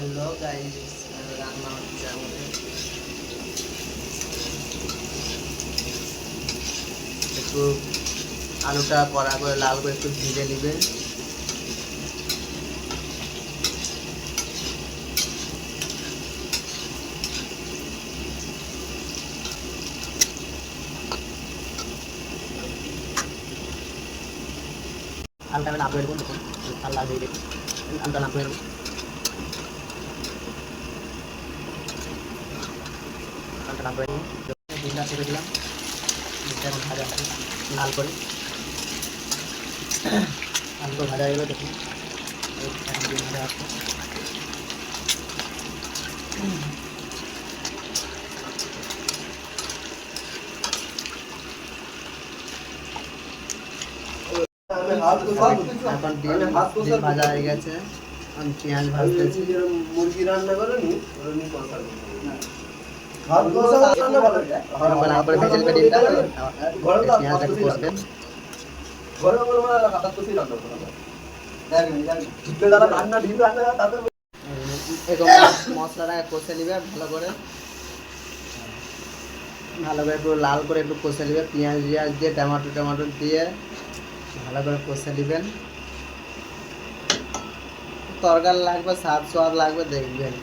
Hello guys রান্না আলুটা কড়া করে লাল করে একটু ভেজে নিবে আমি নামিয়ে দেবো দেখুন আল লাল হয়ে গেছে আলুটা নামিয়ে দেবো আলুটা নামিয়ে দেবো ডিমটা ছেড়ে দিলাম ডিমটা এখন ভাজা হবে লাল করে আলু ভাজা হয়ে গেলো দেখুন এই এখন ডিম ভাজা হচ্ছে এখন ডিম ডিম ভাজা হয়ে গেছে আমি পেঁয়াজ ভাজতেছি মুরগি রান্না করে নি ওরকম কষা একটু মশলাটা কষে নিবে ভালো করে। ভালো করে একটু লাল করে একটু কষে নিবে। পেঁয়াজ পেঁয়াজ দিয়ে টমেটো টমেটো দিয়ে ভালো করে কষে নেবেন। তরকার লাগবে স্বাদ স্বাদ লাগবে দেখবেন।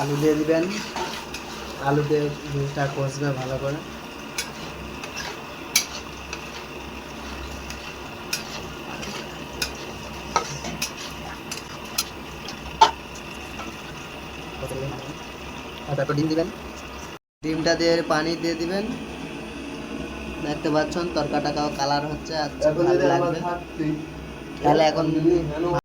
আলু দিয়ে দিবেন। আলু দিয়ে জিনিসটা কষবে ভালো করে। তারপর ডিম দিবেন। ডিমটা দিয়ে পানি দিয়ে দিবেন। দেখতে পাচ্ছেন তরকাটা কালার হচ্ছে আচ্ছা ভালো লাগবে। তাহলে এখন